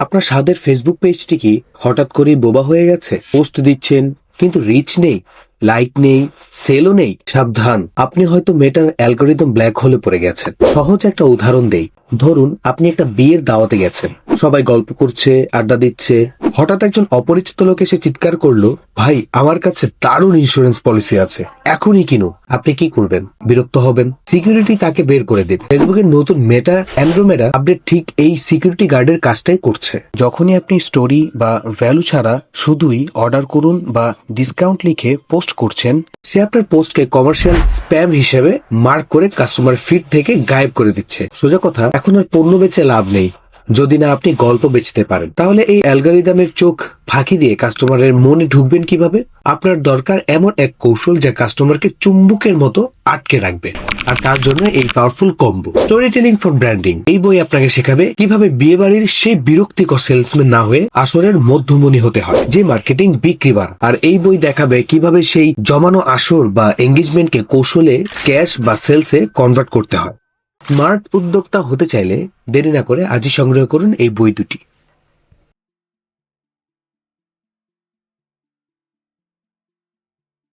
আপনার স্বাদের ফেসবুক পেজটি কি হঠাৎ করে বোবা হয়ে গেছে? পোস্ট দিচ্ছেন, কিন্তু রিচ নেই। লাইক নেই, সেলও নেই, সাবধান। আপনি হয়তো মেটার অ্যালগোরিদম ব্ল্যাক হোলে পড়ে গেছেন। সহজ একটা উদাহরণ দেই। ধরুন, আপনি একটা বিয়ের দাওয়াতে গেছেন। সবাই গল্প করছে, আড্ডা দিচ্ছে। হঠাৎ একজন অপরিচিত লোক এসে চিৎকার করল, ভাই, আমার কাছে দারুণ ইন্স্যুরেন্স পলিসি আছে। এখনই কিনুন। আপনি কি করবেন? বিরক্ত হবেন? সিকিউরিটি তাকে বের করে দেবে। ফেসবুকের নতুন মেটা অ্যান্ড্রোমেডা আপডেট ঠিক এই সিকিউরিটি গার্ডের কাজটাই করছে। যখনই আপনি স্টোরি বা ভ্যালু ছাড়া শুধুই অর্ডার করুন বা ডিসকাউন্ট লিখে পোস্ট করছেন, সে আপনার পোস্টকে কমার্শিয়াল স্প্যাম হিসেবে মার্ক করে কাস্টমার ফিড থেকে গায়েব করে দিচ্ছে। সোজা কথা, এখন আর পণ্য বেচে লাভ নেই। যদি না আপনি গল্প বেচতে পারেন। তাহলে এই অ্যালগারিদমের চোখ ফাঁকি দিয়ে কাস্টমারের মনে ঢুকবেন কীভাবে? আপনার দরকার এমন এক কৌশল যা কাস্টমারকে চুম্বুকের মতো আটকে রাখবে। আর তার জন্য এই powerful combo story telling for branding এই বই আপনাকে শেখাবে কীভাবে বিয়ে বাড়ির সেই বিরক্তিকর সেলসম্যান না হয়ে আসরের মধ্যমণি হতে হয়, যে মার্কেটিং বিক্রিবার। আর এই বই দেখাবে কীভাবে সেই জমানো আসর বা এঙ্গেজমেন্টকে কৌশলে ক্যাশ বা সেলসে কনভার্ট করতে হয়। স্মার্ট উদ্যোক্তা হতে চাইলে দেরি না করে আজই সংগ্রহ করুন এই বই দুটি।